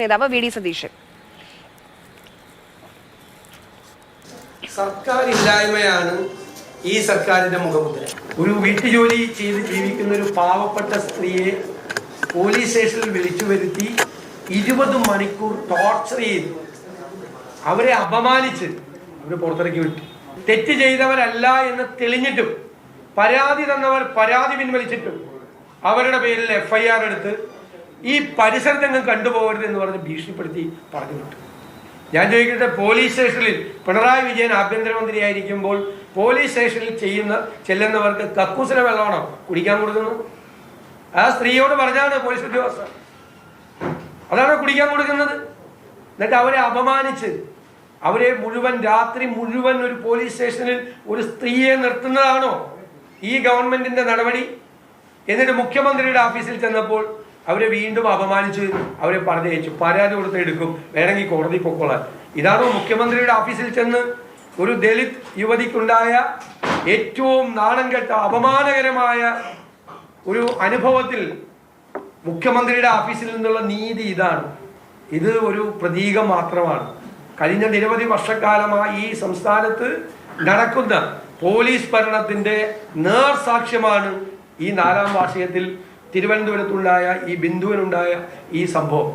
നേതാവ് V D Satheesan. സർക്കാർ ഇല്ലായ്മയാണ് ഈ സർക്കാരിന്റെ മുഖമുദ്ര. ഒരു വീട്ടുജോലി ചെയ്ത് ജീവിക്കുന്ന ഒരു പാവപ്പെട്ട സ്ത്രീയെ പോലീസ് സ്റ്റേഷനിൽ വിളിച്ചു വരുത്തി ഇരുപത് മണിക്കൂർ ടോർച്ചർ ചെയ്തു. അവരെ അപമാനിച്ച് അവരെ പുറത്തിറക്കി വിട്ടു. തെറ്റ് ചെയ്തവരല്ല എന്ന് തെളിഞ്ഞിട്ടും പരാതി തന്നവർ പരാതി പിൻവലിച്ചിട്ടും അവരുടെ പേരിൽ എഫ് ഐ ആർ എടുത്ത് ഈ പരിസരത്തെങ്ങും കണ്ടുപോകരുത് എന്ന് പറഞ്ഞ് ഭീഷണിപ്പെടുത്തി പറഞ്ഞു വിട്ടു ഞാൻ ചോദിക്കട്ടെ പോലീസ് സ്റ്റേഷനിൽ പിണറായി വിജയൻ ആഭ്യന്തരമന്ത്രി ആയിരിക്കുമ്പോൾ പോലീസ് സ്റ്റേഷനിൽ ചെയ്യുന്ന ചെല്ലുന്നവർക്ക് കക്കൂസിലെ വെള്ളമാണോ കുടിക്കാൻ കൊടുക്കുന്നു ആ സ്ത്രീയോട് പറഞ്ഞാണ് പോലീസ് ഉദ്യോഗസ്ഥർ. അതാണ് കുടിക്കാൻ കൊടുക്കുന്നത്. എന്നിട്ട് അവരെ അപമാനിച്ച് അവരെ മുഴുവൻ രാത്രി മുഴുവൻ ഒരു പോലീസ് സ്റ്റേഷനിൽ ഒരു സ്ത്രീയെ നിർത്തുന്നതാണോ ഈ ഗവൺമെന്റിന്റെ നടപടി? എന്നിട്ട് മുഖ്യമന്ത്രിയുടെ ഓഫീസിൽ ചെന്നപ്പോൾ അവരെ വീണ്ടും അപമാനിച്ച് അവരെ പറഞ്ഞയച്ചു പരാതി കൊടുത്ത് എടുക്കും. വേണമെങ്കിൽ കോടതി പൊക്കോളാൻ. ഇതാണോ മുഖ്യമന്ത്രിയുടെ ഓഫീസിൽ ചെന്ന് ഒരു ദളിത് യുവതിക്കുണ്ടായ ഏറ്റവും നാണം കെട്ട അപമാനകരമായ ഒരു അനുഭവത്തിൽ മുഖ്യമന്ത്രിയുടെ ഓഫീസിൽ നിന്നുള്ള നീതി ഇതാണ്. ഇത് ഒരു പ്രതീകം മാത്രമാണ്. കഴിഞ്ഞ നിരവധി വർഷക്കാലമായി ഈ സംസ്ഥാനത്ത് നടക്കുന്ന പോലീസ് ഭരണത്തിന്റെ നേർസാക്ഷ്യമാണ് ഈ നാലാം വാർഷികത്തിൽ തിരുവനന്തപുരത്തുണ്ടായ ഈ ബിന്ദുവിനുണ്ടായ ഈ സംഭവം.